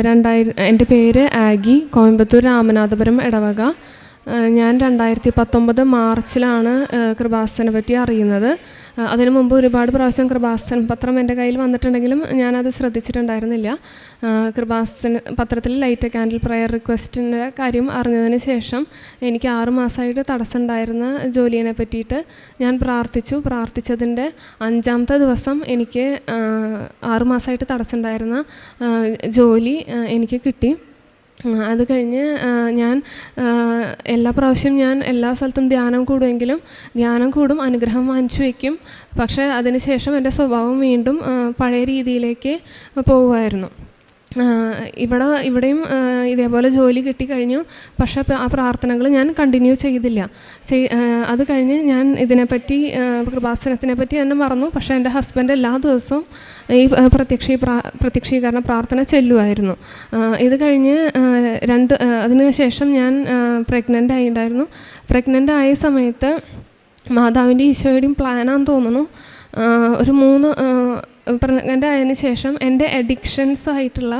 രണ്ടായിരം എന്റെ പേര് ആഗി കോയമ്പത്തൂർ രാമനാഥപുരം ഇടവക ഞാൻ രണ്ടായിരത്തി പത്തൊമ്പത് മാർച്ചിലാണ് കൃപാസനെ പറ്റി അറിയുന്നത്. അതിനു മുമ്പ് ഒരുപാട് പ്രാവശ്യം കൃപാസൻ പത്രം എന്റെ കയ്യിൽ വന്നിട്ടുണ്ടെങ്കിലും ഞാനത് ശ്രദ്ധിച്ചിട്ടുണ്ടായിരുന്നില്ല. കൃപാസൻ പത്രത്തിൽ ലൈറ്റ് ക്യാൻഡിൽ പ്രയർ റിക്വസ്റ്റിന്റെ കാര്യം അറിഞ്ഞതിന് ശേഷം എനിക്ക് ആറുമാസമായിട്ട് തടസ്സമുണ്ടായിരുന്ന ജോലിയെ പറ്റിയിട്ട് ഞാൻ പ്രാർത്ഥിച്ചു. പ്രാർത്ഥിച്ചതിന്റെ അഞ്ചാമത്തെ ദിവസം എനിക്ക് ആറുമാസമായിട്ട് ആറ് മാസമായിട്ട് തടസ്സമുണ്ടായിരുന്ന ജോലി എനിക്ക് കിട്ടി. അത് കഴിഞ്ഞ് ഞാൻ എല്ലാ പ്രാവശ്യം ഞാൻ എല്ലാ സ്ഥലത്തും ധ്യാനം കൂടുമെങ്കിലും ധ്യാനം കൂടും അനുഗ്രഹം വാങ്ങിച്ചു വയ്ക്കും. പക്ഷേ അതിന് ശേഷം എന്റെ സ്വഭാവം വീണ്ടും പഴയ രീതിയിലേക്ക് പോവുമായിരുന്നു. ഇവിടെ ഇവിടെയും ഇതേപോലെ ജോലി കിട്ടിക്കഴിഞ്ഞു. പക്ഷേ ആ പ്രാർത്ഥനകൾ ഞാൻ കണ്ടിന്യൂ ചെയ്തില്ല. ചെയ് അത് കഴിഞ്ഞ് ഞാൻ ഇതിനെപ്പറ്റി കൃപാസനത്തിനെ പറ്റി തന്നെ മറന്നു. പക്ഷേ എന്റെ ഹസ്ബൻഡ് എല്ലാ ദിവസവും ഈ പ്രത്യക്ഷീ പ്രാ പ്രത്യക്ഷീകരണ പ്രാർത്ഥന ചെല്ലുമായിരുന്നു ഇത് കഴിഞ്ഞ് രണ്ട് അതിന് ശേഷം ഞാൻ പ്രഗ്നന്റ് ആയിട്ടുണ്ടായിരുന്നു പ്രഗ്നന്റ് ആയ സമയത്ത് മാതാവിന്റെ ഈശോയുടെയും പ്ലാനാന്ന് തോന്നുന്നു. ഒരു മൂന്ന് പ്രഗ്നന്റ് ആയതിനു ശേഷം എന്റെ അഡിക്ഷൻസ് ആയിട്ടുള്ള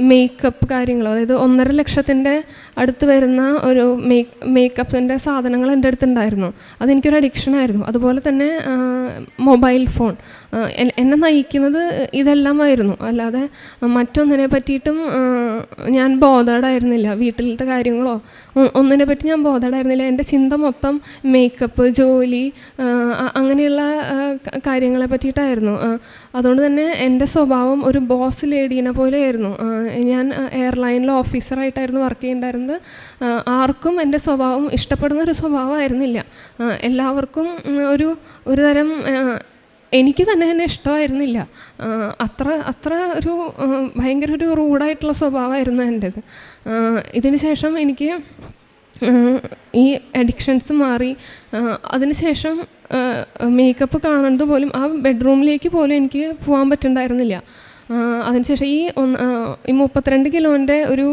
മേക്കപ്പ് കാര്യങ്ങൾ അതായത് ഒന്നര ലക്ഷത്തിന്റെ അടുത്ത് വരുന്ന ഒരു മേക്ക് മേക്കപ്പിന്റെ സാധനങ്ങൾ എന്റെ അടുത്തുണ്ടായിരുന്നു. അതെനിക്കൊരു അഡിക്ഷനായിരുന്നു അതുപോലെ തന്നെ മൊബൈൽ ഫോൺ എന്നെ നയിക്കുന്നത് ഇതെല്ലാമായിരുന്നു. അല്ലാതെ മറ്റൊന്നിനെ പറ്റിയിട്ടും ഞാൻ ബോധേഡായിരുന്നില്ല വീട്ടിലത്തെ കാര്യങ്ങളോ ഒന്നിനെ പറ്റി ഞാൻ ബോധേഡായിരുന്നില്ല എന്റെ ചിന്ത മൊത്തം മേക്കപ്പ് ജോലി അങ്ങനെയുള്ള കാര്യങ്ങളെ പറ്റിയിട്ടായിരുന്നു. അതുകൊണ്ട് തന്നെ എന്റെ സ്വഭാവം ഒരു ബോസ് ലേഡീനെ പോലെയായിരുന്നു. ഞാൻ എയർലൈനിൽ ഓഫീസറായിട്ടായിരുന്നു വർക്ക് ചെയ്യേണ്ടായിരുന്നത്. ആർക്കും എന്റെ സ്വഭാവം ഇഷ്ടപ്പെടുന്ന ഒരു സ്വഭാവമായിരുന്നില്ല എല്ലാവർക്കും ഒരു ഒരു തരം എനിക്ക് തന്നെ തന്നെ ഇഷ്ടമായിരുന്നില്ല. അത്ര അത്ര ഒരു ഭയങ്കര ഒരു റൂഡായിട്ടുള്ള സ്വഭാവമായിരുന്നു എന്റേത്. ഇതിനുശേഷം ഇതിന് ശേഷം എനിക്ക് ഈ അഡിക്ഷൻസ് മാറി. അതിനുശേഷം മേക്കപ്പ് കാണുന്നത് പോലും ആ ബെഡ്റൂമിലേക്ക് പോലും എനിക്ക് പോകാൻ പറ്റുന്നുണ്ടായിരുന്നില്ല അതിനുശേഷം ഈ ഒന്ന് ഈ മുപ്പത്തിരണ്ട് കിലോന്റെ ഒരു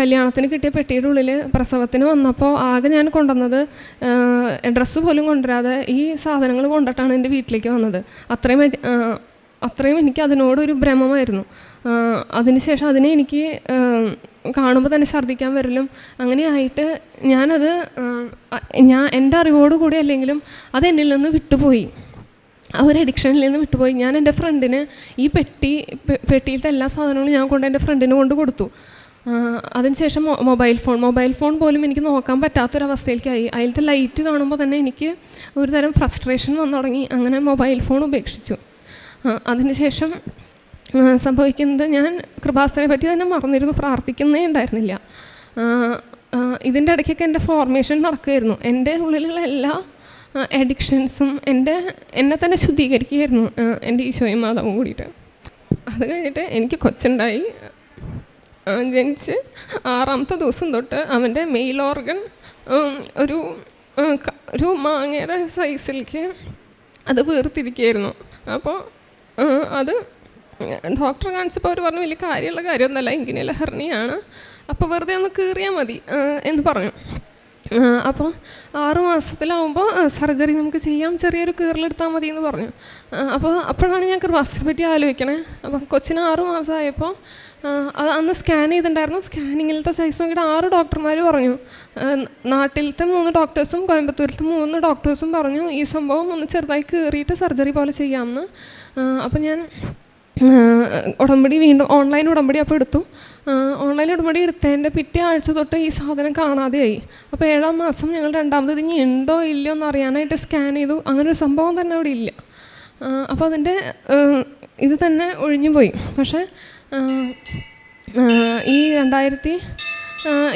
കല്യാണത്തിന് കിട്ടിയ പെട്ടിയുടെ ഉള്ളിൽ പ്രസവത്തിന് വന്നപ്പോൾ ആകെ ഞാൻ കൊണ്ടുവന്നത് ഡ്രസ്സ് പോലും കൊണ്ടുവരാതെ ഈ സാധനങ്ങൾ കൊണ്ടിട്ടാണ് എന്റെ വീട്ടിലേക്ക് വന്നത്. അത്രയും അത്രയും എനിക്ക് അതിനോടൊരു ഭ്രമമായിരുന്നു. അതിനുശേഷം അതിനെ എനിക്ക് കാണുമ്പോൾ തന്നെ ഛർദ്ദിക്കാൻ വരലും അങ്ങനെയായിട്ട് ഞാനത് ഞാൻ എന്റെ അറിവോട് കൂടി അല്ലെങ്കിലും അത് എന്നിൽ നിന്ന് വിട്ടുപോയി. ആ ഒരു അഡിക്ഷനിൽ നിന്ന് വിട്ടുപോയി. ഞാൻ എന്റെ ഫ്രണ്ടിന് ഈ പെട്ടി പെട്ടിയിലത്തെ എല്ലാ സാധനങ്ങളും ഞാൻ കൊണ്ട് എന്റെ ഫ്രണ്ടിന് കൊണ്ട് കൊടുത്തു. അതിനുശേഷം മൊബൈൽ ഫോൺ മൊബൈൽ ഫോൺ പോലും എനിക്ക് നോക്കാൻ പറ്റാത്തൊരവസ്ഥയിലേക്കായി. അതിലത്തെ ലൈറ്റ് കാണുമ്പോൾ തന്നെ എനിക്ക് ഒരു തരം ഫ്രസ്ട്രേഷൻ വന്നു തുടങ്ങി. അങ്ങനെ മൊബൈൽ ഫോൺ ഉപേക്ഷിച്ചു. അതിനുശേഷം സംഭവിക്കുന്നത് ഞാൻ കൃപാസനെ പറ്റി തന്നെ മറന്നിരുന്നു. പ്രാർത്ഥിക്കുന്നേ ഉണ്ടായിരുന്നില്ല. ഇതിന്റെ ഇടയ്ക്കൊക്കെ എന്റെ ഫോർമേഷൻ നടക്കുമായിരുന്നു എന്റെ ഉള്ളിലുള്ള എല്ലാ അഡിക്ഷൻസും എന്റെ എന്നെ തന്നെ ശുദ്ധീകരിക്കുകയായിരുന്നു എന്റെ ഈശോയും മാതാവും കൂടിയിട്ട്. അത് കഴിഞ്ഞിട്ട് എനിക്ക് കൊച്ചുണ്ടായി. ജനിച്ച് ആറാമത്തെ ദിവസം തൊട്ട് അവന്റെ മെയിൽ ഓർഗൻ ഒരു ഒരു മാങ്ങയുടെ സൈസിലേക്ക് അത് വീർത്തിരിക്കുകയായിരുന്നു അപ്പോൾ അത് ഡോക്ടറെ കാണിച്ചപ്പോൾ അവർ പറഞ്ഞു വലിയ കാര്യമുള്ള കാര്യമൊന്നുമല്ല ഇങ്ങനെയുള്ള ഹെർണിയാണ് അപ്പോൾ വെറുതെ ഒന്ന് കീറിയാൽ മതി എന്ന് പറഞ്ഞു. അപ്പോൾ ആറ് മാസത്തിലാവുമ്പോൾ സർജറി നമുക്ക് ചെയ്യാം. ചെറിയൊരു കീറലെടുത്താൽ മതി എന്ന് പറഞ്ഞു അപ്പോൾ അപ്പോഴാണ് ഞാൻ കൃപാസിനെ പറ്റി ആലോചിക്കണേ. അപ്പം കൊച്ചിന് ആറ് മാസമായപ്പോൾ അത് അന്ന് സ്കാൻ ചെയ്തിട്ടുണ്ടായിരുന്നു. സ്കാനിങ്ങിലത്തെ സൈസ് നോക്കിയിട്ട് ആറ് ഡോക്ടർമാർ പറഞ്ഞു. നാട്ടിലത്തെ മൂന്ന് ഡോക്ടേഴ്സും കോയമ്പത്തൂരിലത്തെ മൂന്ന് ഡോക്ടേഴ്സും പറഞ്ഞു ഈ സംഭവം ഒന്ന് ചെറുതായി കീറിയിട്ട് സർജറി പോലെ ചെയ്യാമെന്ന് അപ്പം ഞാൻ ഉടമ്പടി വീണ്ടും ഓൺലൈൻ ഉടമ്പടി അപ്പോൾ എടുത്തു. ഓൺലൈൻ ഉടമ്പടി എടുത്തതിന്റെ പിറ്റേ ആഴ്ച തൊട്ട് ഈ സാധനം കാണാതെയായി. അപ്പോൾ ഏഴാം മാസം ഞങ്ങൾ രണ്ടാമത് ഇനി ഉണ്ടോ ഇല്ലയോ എന്ന് അറിയാനായിട്ട് സ്കാൻ ചെയ്തു. അങ്ങനെ ഒരു സംഭവം തന്നെ അവിടെ ഇല്ല. അപ്പോൾ അതിന്റെ ഇത് തന്നെ ഒഴിഞ്ഞു പോയി. പക്ഷേ ഈ രണ്ടായിരത്തി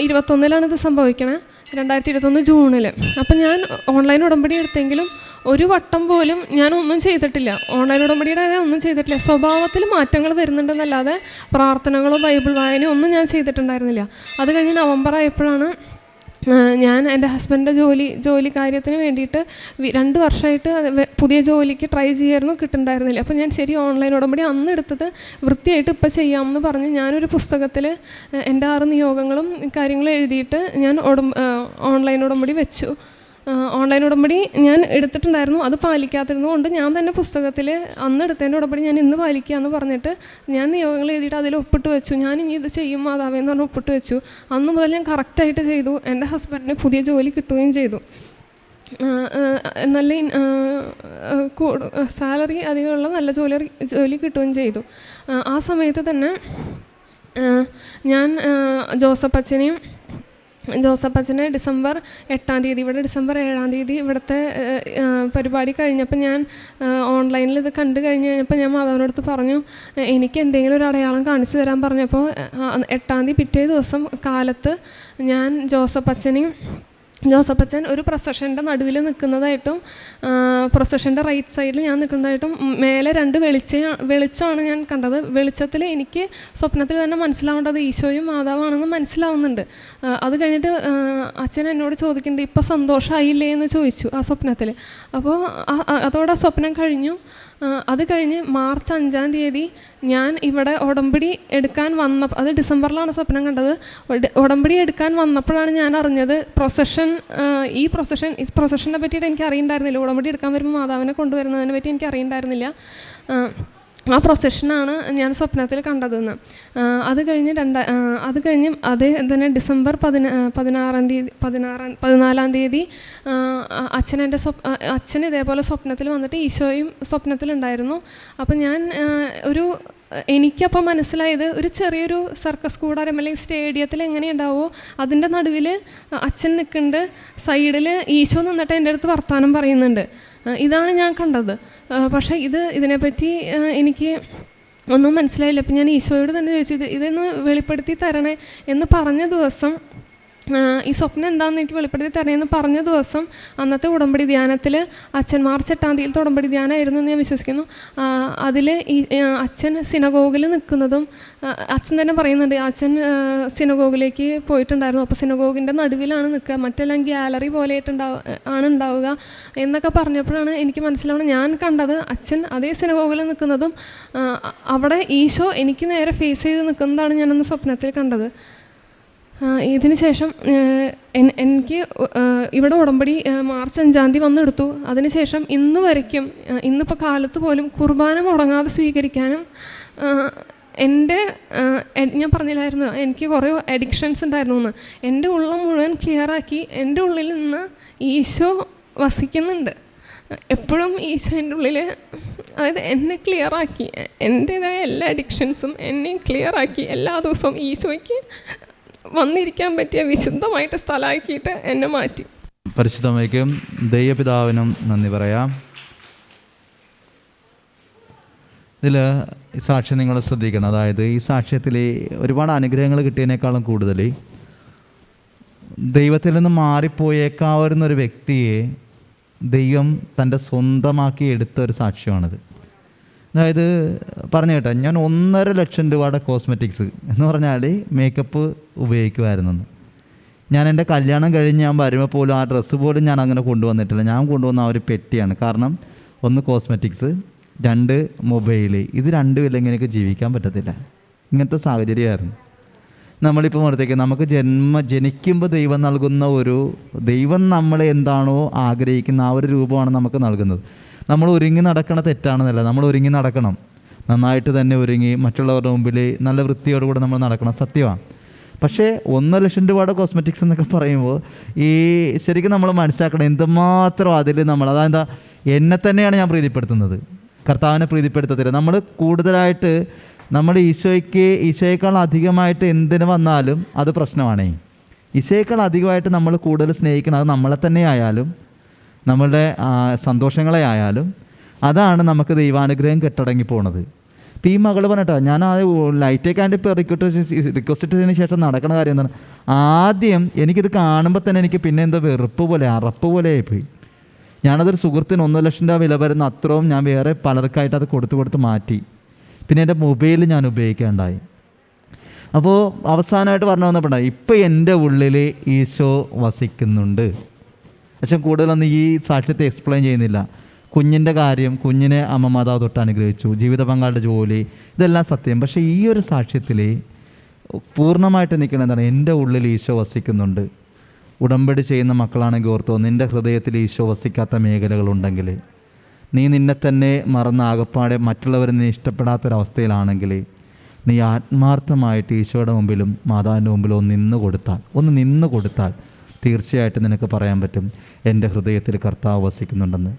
ഇരുപത്തൊന്നിലാണ് ഇത് സംഭവിക്കണേ. രണ്ടായിരത്തി ഇരുപത്തൊന്ന് ജൂണിൽ അപ്പം ഞാൻ ഓൺലൈൻ ഉടമ്പടി എടുത്തെങ്കിലും ഒരു വട്ടം പോലും ഞാൻ ഒന്നും ചെയ്തിട്ടില്ല. ഓൺലൈൻ ഉടമ്പടിയുടെ കാര്യം ഒന്നും ചെയ്തിട്ടില്ല. സ്വഭാവത്തിൽ മാറ്റങ്ങൾ വരുന്നുണ്ടെന്നല്ലാതെ പ്രാർത്ഥനകളോ ബൈബിൾ വായനയോ ഒന്നും ഞാൻ ചെയ്തിട്ടുണ്ടായിരുന്നില്ല. അത് കഴിഞ്ഞ് നവംബർ ആയപ്പോഴാണ് ഞാൻ എന്റെ ഹസ്ബൻഡിന്റെ ജോലി ജോലി കാര്യത്തിന് വേണ്ടിയിട്ട് രണ്ട് വർഷമായിട്ട് പുതിയ ജോലിക്ക് ട്രൈ ചെയ്യായിരുന്നു കിട്ടുന്നുണ്ടായിരുന്നില്ല. അപ്പോൾ ഞാൻ ശരി ഓൺലൈൻ ഉടമ്പടി അന്ന് എടുത്തത് വൃത്തിയായിട്ട് ഇപ്പോൾ ചെയ്യാമെന്ന് പറഞ്ഞ് ഞാനൊരു പുസ്തകത്തിൽ എന്റെ ആറ് നിയോഗങ്ങളും കാര്യങ്ങളും എഴുതിയിട്ട് ഞാൻ ഓൺലൈൻ ഉടമ്പടി വെച്ചു. ഓൺലൈൻ ഉടമ്പടി ഞാൻ എടുത്തിട്ടുണ്ടായിരുന്നു. അത് പാലിക്കാത്തിരുന്നു കൊണ്ട് ഞാൻ തന്നെ പുസ്തകത്തിൽ അന്ന് എടുത്തതിന്റെ ഉടമ്പടി ഞാൻ ഇന്ന് പാലിക്കുക എന്ന് പറഞ്ഞിട്ട് ഞാൻ നിയോഗങ്ങൾ എഴുതിയിട്ട് അതിൽ ഒപ്പിട്ട് വെച്ചു. ഞാൻ ഇനി ഇത് ചെയ്യും മാതാവേ എന്ന് പറഞ്ഞ് ഒപ്പിട്ട് വെച്ചു. അന്ന് മുതൽ ഞാൻ കറക്റ്റായിട്ട് ചെയ്തു. എന്റെ ഹസ്ബൻഡിന് പുതിയ ജോലി കിട്ടുകയും ചെയ്തു. നല്ല സാലറി അധികമുള്ള നല്ല ജോലി ജോലി കിട്ടുകയും ചെയ്തു. ആ സമയത്ത് തന്നെ ഞാൻ ജോസഫ് അച്ഛനെയും ജോസഫ് അച്ഛനെ ഡിസംബർ എട്ടാം തീയതി ഇവിടെ ഡിസംബർ ഏഴാം തീയതി ഇവിടുത്തെ പരിപാടി കഴിഞ്ഞപ്പോൾ ഞാൻ ഓൺലൈനിൽ ഇത് കണ്ടു കഴിഞ്ഞ് കഴിഞ്ഞപ്പോൾ ഞാൻ മാധവനടുത്ത് പറഞ്ഞു എനിക്ക് എന്തെങ്കിലും ഒരു അടയാളം കാണിച്ചു തരാൻ പറഞ്ഞപ്പോൾ എട്ടാം തീയതി പിറ്റേ ദിവസം കാലത്ത് ഞാൻ ജോസഫ് അച്ഛനെയും ജോസഫ് അച്ഛൻ ഒരു പ്രൊസഷന്റെ നടുവിൽ നിൽക്കുന്നതായിട്ടും പ്രൊസഷന്റെ റൈറ്റ് സൈഡിൽ ഞാൻ നിൽക്കുന്നതായിട്ടും മേലെ രണ്ട് വെളിച്ച വെളിച്ചമാണ് ഞാൻ കണ്ടത്. വെളിച്ചത്തിൽ എനിക്ക് സ്വപ്നത്തിൽ തന്നെ മനസ്സിലാവേണ്ടത് ഈശോയും മാതാവാണെന്ന് മനസ്സിലാവുന്നുണ്ട്. അത് കഴിഞ്ഞിട്ട് അച്ഛൻ എന്നോട് ചോദിക്കുന്നുണ്ട് ഇപ്പോൾ സന്തോഷമായില്ലേ എന്ന് ചോദിച്ചു ആ സ്വപ്നത്തിൽ അപ്പോൾ അതോടെ ആ സ്വപ്നം കഴിഞ്ഞു. അത് കഴിഞ്ഞ് മാർച്ച് അഞ്ചാം തീയതി ഞാൻ ഇവിടെ ഉടമ്പടി എടുക്കാൻ വന്ന അത് ഡിസംബറിലാണ് സ്വപ്നം കണ്ടത്. ഉട- ഉടമ്പടി എടുക്കാൻ വന്നപ്പോഴാണ് ഞാൻ അറിഞ്ഞത് പ്രൊസഷൻ ഈ പ്രൊസഷൻ ഈ പ്രൊസഷനെ പറ്റിയിട്ട് എനിക്ക് അറിയണ്ടായിരുന്നില്ല. ഉടമ്പടി എടുക്കാൻ വരുമ്പോൾ മാതാവിനെ കൊണ്ടുവരുന്നതിനെ പറ്റി എനിക്ക് അറിയണ്ടായിരുന്നില്ല. ആ, പ്രൊസഷനാണ് ഞാൻ സ്വപ്നത്തിൽ കണ്ടതെന്ന്. അത് കഴിഞ്ഞ് രണ്ട അത് കഴിഞ്ഞ് അതേ തന്നെ ഡിസംബർ പതിന പതിനാറാം തീയതി പതിനാറാം പതിനാലാം തീയതി അച്ഛൻ എന്റെ സ്വപ് അച്ഛൻ ഇതേപോലെ സ്വപ്നത്തിൽ വന്നിട്ട് ഈശോയും സ്വപ്നത്തിലുണ്ടായിരുന്നു. അപ്പം ഞാൻ ഒരു എനിക്കപ്പോൾ മനസ്സിലായത് ഒരു ചെറിയൊരു സർക്കസ് കൂടാരം അല്ലെങ്കിൽ സ്റ്റേഡിയത്തിൽ എങ്ങനെയുണ്ടാവുമോ അതിന്റെ നടുവിൽ അച്ഛൻ നിൽക്കുന്നുണ്ട് സൈഡിൽ ഈശോ നിന്നിട്ട് എന്റെ അടുത്ത് വർത്തമാനം പറയുന്നുണ്ട്. ഇതാണ് ഞാൻ കണ്ടത്. പക്ഷേ ഇത് ഇതിനെപ്പറ്റി എനിക്ക് ഒന്നും മനസ്സിലായില്ല. അപ്പം ഞാൻ ഈശോയോട് തന്നെ ചോദിച്ചു ഇത് ഇതൊന്ന് വെളിപ്പെടുത്തി തരണേ എന്ന് പറഞ്ഞ ദിവസം ഈ സ്വപ്നം എന്താണെന്ന് എനിക്ക് വെളിപ്പെടുത്തി തരണേന്ന് പറഞ്ഞ ദിവസം അന്നത്തെ ഉടമ്പടി ധ്യാനത്തിൽ അച്ഛൻ മാർച്ച് എട്ടാം തീയതിയിലത്തെ ഉടമ്പടി ധ്യാനമായിരുന്നു എന്ന് ഞാൻ വിശ്വസിക്കുന്നു. അതിൽ ഈ അച്ഛൻ സിനഗോഗിൽ നിൽക്കുന്നതും അച്ഛൻ തന്നെ പറയുന്നുണ്ട് അച്ഛൻ സിനഗോഗിലേക്ക് പോയിട്ടുണ്ടായിരുന്നു. അപ്പോൾ സിനഗോഗിന്റെ നടുവിലാണ് നിൽക്കുക. മറ്റെല്ലാം ഗ്യാലറി പോലെ ആയിട്ടുണ്ടാവുക ആണ് ഉണ്ടാവുക എന്നൊക്കെ പറഞ്ഞപ്പോഴാണ് എനിക്ക് മനസ്സിലാവണം ഞാൻ കണ്ടത് അച്ഛൻ അതേ സിനഗോഗിൽ നിൽക്കുന്നതും അവിടെ ഈശോ എനിക്ക് നേരെ ഫേസ് ചെയ്ത് നിൽക്കുന്നതാണ് ഞാനന്ന് സ്വപ്നത്തിൽ കണ്ടത്. ഇതിന് ശേഷം എനിക്ക് ഇവിടെ ഉടമ്പടി മാർച്ച് അഞ്ചാം തീയതി വന്നെടുത്തു. അതിനുശേഷം ഇന്ന് വരയ്ക്കും. ഇന്നിപ്പോൾ കാലത്ത് പോലും കുർബാന മുടങ്ങാതെ സ്വീകരിക്കാനും എന്റെ ഞാൻ പറഞ്ഞില്ലായിരുന്നു എനിക്ക് കുറേ അഡിക്ഷൻസ് ഉണ്ടായിരുന്നു എന്ന്. എന്റെ ഉള്ളം മുഴുവൻ ക്ലിയറാക്കി എന്റെ ഉള്ളിൽ നിന്ന് ഈശോ വസിക്കുന്നുണ്ട്. എപ്പോഴും ഈശോ എന്റെ ഉള്ളിൽ അതായത് എന്നെ ക്ലിയറാക്കി എന്റേതായ എല്ലാ അഡിക്ഷൻസും എന്നെ ക്ലിയറാക്കി എല്ലാ ദിവസവും ഈശോയ്ക്ക് വന്നിരിക്കാൻ പറ്റിയ വിശുദ്ധമായിട്ട് സ്ഥലമാക്കിയിട്ട് എന്നെ മാറ്റി. പരിശുദ്ധമേക്കും ദൈവപിതാവിനും നന്ദി പറയാം. ഇതിൽ ഈ സാക്ഷ്യം നിങ്ങൾ ശ്രദ്ധിക്കണം. അതായത് ഈ സാക്ഷ്യത്തിൽ ഒരുപാട് അനുഗ്രഹങ്ങൾ കിട്ടിയതിനേക്കാളും കൂടുതൽ ദൈവത്തിൽ നിന്ന് മാറിപ്പോയേക്കാവുന്ന ഒരു വ്യക്തിയെ ദൈവം തന്റെ സ്വന്തമാക്കി എടുത്ത ഒരു സാക്ഷ്യമാണിത്. അതായത് പറഞ്ഞു കേട്ടോ ഞാൻ ഒന്നര ലക്ഷം രൂപയുടെ കോസ്മെറ്റിക്സ് എന്ന് പറഞ്ഞാൽ മേക്കപ്പ് ഉപയോഗിക്കുമായിരുന്നു ഞാൻ എന്റെ കല്യാണം കഴിഞ്ഞ് ഞാൻ വരുമ്പോൾ പോലും ആ ഡ്രസ്സ് പോലും ഞാൻ അങ്ങനെ കൊണ്ടുവന്നിട്ടില്ല. ഞാൻ കൊണ്ടുവന്ന ആ ഒരു പെട്ടിയാണ്. കാരണം ഒന്ന് കോസ്മെറ്റിക്സ് രണ്ട് മൊബൈൽ ഇത് രണ്ടും ഇല്ലെങ്കിൽ എനിക്ക് ജീവിക്കാൻ പറ്റത്തില്ല. ഇങ്ങനത്തെ സാഹചര്യമായിരുന്നു. നമ്മളിപ്പോൾ ഓർത്തേക്ക് നമുക്ക് ജന്മ ജനിക്കുമ്പോൾ ദൈവം നൽകുന്ന ഒരു ദൈവം നമ്മളെ എന്താണോ ആഗ്രഹിക്കുന്ന ആ ഒരു രൂപമാണ് നമുക്ക് നൽകുന്നത്. നമ്മൾ ഒരുങ്ങി നടക്കണ തെറ്റാണെന്നല്ല. നമ്മൾ ഒരുങ്ങി നടക്കണം. നന്നായിട്ട് തന്നെ ഒരുങ്ങി മറ്റുള്ളവരുടെ മുമ്പിൽ നല്ല വൃത്തിയോടുകൂടെ നമ്മൾ നടക്കണം സത്യമാണ്. പക്ഷേ ഒന്നര ലക്ഷം രൂപയുടെ കോസ്മെറ്റിക്സ് എന്നൊക്കെ പറയുമ്പോൾ ഈ ശരിക്കും നമ്മൾ മനസ്സിലാക്കണം എന്തുമാത്രം അതിൽ നമ്മൾ അതെന്താ എന്നെ തന്നെയാണ് ഞാൻ പ്രീതിപ്പെടുത്തുന്നത്. കർത്താവിനെ പ്രീതിപ്പെടുത്തത്തില്ല. നമ്മൾ കൂടുതലായിട്ട് നമ്മൾ ഈശോയ്ക്ക് ഈശോയേക്കാൾ അധികമായിട്ട് എന്തിനു വന്നാലും അത് പ്രശ്നമാണേ. ഈശോയേക്കാൾ അധികമായിട്ട് നമ്മൾ കൂടുതൽ സ്നേഹിക്കണം. അത് നമ്മളെ തന്നെ ആയാലും നമ്മളുടെ സന്തോഷങ്ങളെ ആയാലും അതാണ് നമുക്ക് ദൈവാനുഗ്രഹം കെട്ടടങ്ങി പോണത്. ഇപ്പം ഈ മകൾ പറഞ്ഞിട്ടോ ഞാൻ ആ ലൈറ്റേക്ക് ആൻഡ് ഇപ്പോൾ റിക്വസ്റ്റ് റിക്വസ്റ്റ് ചെയ്തതിന് ശേഷം നടക്കുന്ന കാര്യം എന്താണ്? ആദ്യം എനിക്കിത് കാണുമ്പോൾ തന്നെ എനിക്ക് പിന്നെ എന്തോ വെറുപ്പ് പോലെ അറപ്പ് പോലെ ആയിപ്പോയി. ഞാനതൊരു സുഹൃത്തിന് ഒന്നര ലക്ഷം രൂപ വില വരുന്ന അത്രയും ഞാൻ വേറെ പലർക്കായിട്ട് അത് കൊടുത്തു കൊടുത്ത് മാറ്റി. പിന്നെ എന്റെ മൊബൈൽ ഞാൻ ഉപയോഗിക്കാണ്ടായി. അപ്പോൾ അവസാനമായിട്ട് പറഞ്ഞു വന്നപ്പോഴാണ് ഇപ്പം എന്റെ ഉള്ളിൽ ഈശോ വസിക്കുന്നുണ്ട്. അച്ഛൻ കൂടുതലൊന്നും ഈ സാക്ഷ്യത്തെ എക്സ്പ്ലെയിൻ ചെയ്യുന്നില്ല. കുഞ്ഞിന്റെ കാര്യം കുഞ്ഞിനെ അമ്മ മാതാവ് തൊട്ട് അനുഗ്രഹിച്ചു ജീവിത പങ്കാളിയുടെ ജോലി ഇതെല്ലാം സത്യം. പക്ഷേ ഈ ഒരു സാക്ഷ്യത്തിൽ പൂർണമായിട്ട് നിൽക്കണം എന്താണ്? എന്റെ ഉള്ളിൽ ഈശോ വസിക്കുന്നുണ്ട്. ഉടമ്പടി ചെയ്യുന്ന മക്കളാണെങ്കിൽ ഓർത്തോ നിന്റെ ഹൃദയത്തിൽ ഈശോ വസിക്കാത്ത മേഖലകളുണ്ടെങ്കിൽ നീ നിന്നെ തന്നെ മറന്ന ആകപ്പാടെ മറ്റുള്ളവരെ നീ ഇഷ്ടപ്പെടാത്തൊരവസ്ഥയിലാണെങ്കിൽ നീ ആത്മാർത്ഥമായിട്ട് ഈശോയുടെ മുമ്പിലും മാതാവിന്റെ മുമ്പിലും ഒന്ന് നിന്ന് കൊടുത്താൽ ഒന്ന് നിന്ന് കൊടുത്താൽ തീർച്ചയായിട്ടും നിനക്ക് പറയാൻ പറ്റും എന്റെ ഹൃദയത്തിൽ കർത്താവ് വസിക്കുന്നുണ്ടെന്ന്.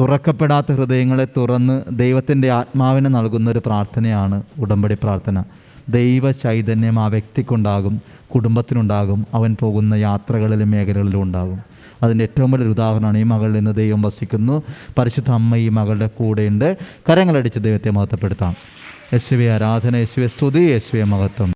തുറക്കപ്പെടാത്ത ഹൃദയങ്ങളെ തുറന്ന് ദൈവത്തിന്റെ ആത്മാവിനെ നൽകുന്ന ഒരു പ്രാർത്ഥനയാണ് ഉടമ്പടി പ്രാർത്ഥന. ദൈവ ചൈതന്യം ആ വ്യക്തിക്കുണ്ടാകും കുടുംബത്തിനുണ്ടാകും അവൻ പോകുന്ന യാത്രകളിലും മേഖലകളിലും ഉണ്ടാകും. അതിന്റെ ഏറ്റവും വലിയൊരു ഉദാഹരണമാണ് ഈ മകളിൽ നിന്ന് ദൈവം വസിക്കുന്നു. പരിശുദ്ധ അമ്മ ഈ മകളുടെ കൂടെയുണ്ട്. കരങ്ങളടിച്ച് ദൈവത്തെ മഹത്വപ്പെടുത്താം. യേശുവെ ആരാധന യേശുവെ സ്തുതി യേശുവെ മഹത്വം.